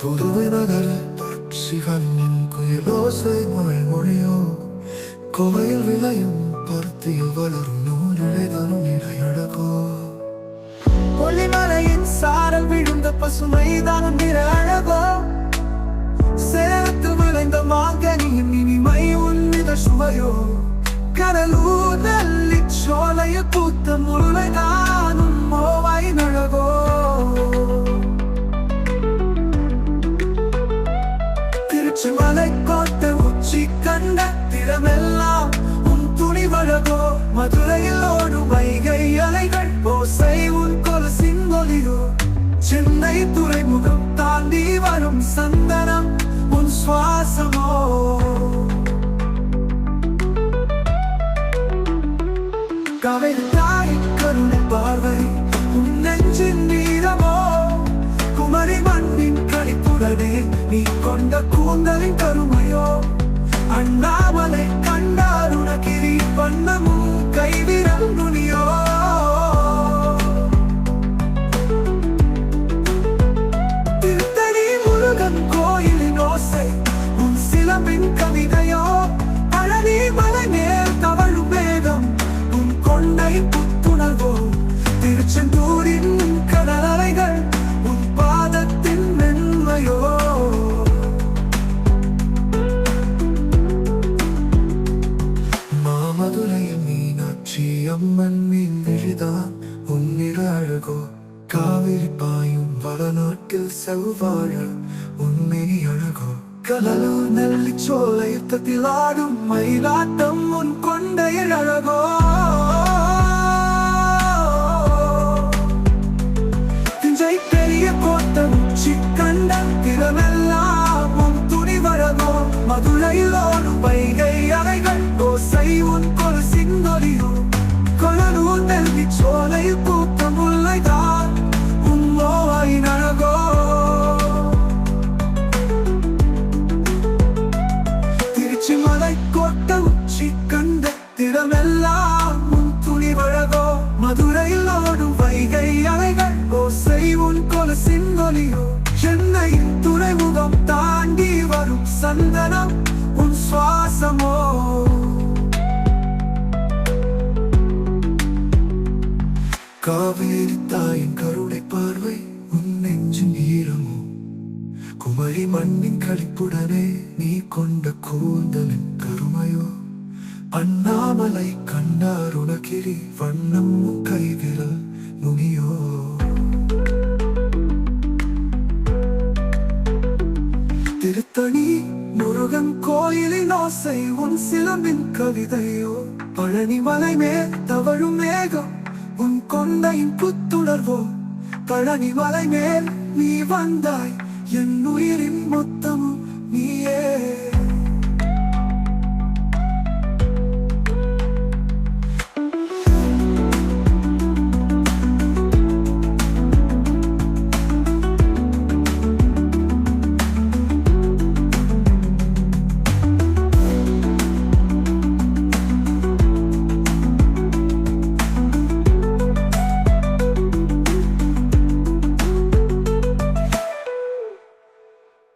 புதுவை நகர் சிவனின் குயிலோசை மழை மொழியோ கோவையில் விளையும் பருத்தியில் வளரும் நூலிழைதனும் இடையழகோ கொல்லிமலையின் சாரல் விழுந்த பசுமைதான் நிற அழகோ சேர்த்து விளைந்த மாங்கனியின் இனிமை உன்னித சுவையோ கடலூர் நல்லி சோலைய பூத்த முல்லை நானும் மோவாய் நழகோ நேரமெல்லாம் உன் துணிவழகோ மதுரையில் ஓடும் வைகை அலைகள் ஓசை உன் கொலசின் ஒலியோ சென்னை துறைமுகம் தாண்டி வரும் சந்தனம் உன் சுவாசமோ. கவிதை அம்மன் மீன் விழிதான் உன்னிற அழகோ காவிரி பாயும் வடநாட்டில் செவ்வாழ உன்மெனி அழகோ கடலூர் நெல்லிச்சோலை யுத்தத்தில் ஆடும் மயிலாட்டம் உன் கொண்டையில் அழகோ திஞ்சை பெரிய கோத்தம் சிக்கண்டம் திறமெல்லாம் உன் துணிவரகோ மதுரையிலோ உன் கொலுசின் ஒலியோ சென்னையின் துறைமுகம் தாண்டி வரும் சந்தனம் உன் சுவாசமோ? காவேரி தாயின் கருணை பார்வை உன் நெஞ்சின் ஈரமோ? குமரி மண்ணின் கழிப்புடனே நீ கொண்ட கூந்தலின் கருமையோ அண்ணாமலை கண்ணாருணகிரி வண்ணம் கைவிரல் நுனியோ? கோயிலின் ஆசை உன் சிலம்பின் கவிதையோ. பழனி மலை மேல் தவழும் மேகம் உன் கொண்டையின் புத்துணர்வோ. பழனி மலை மேல் நீ வந்தாய் என் உயிரின் மொத்தம்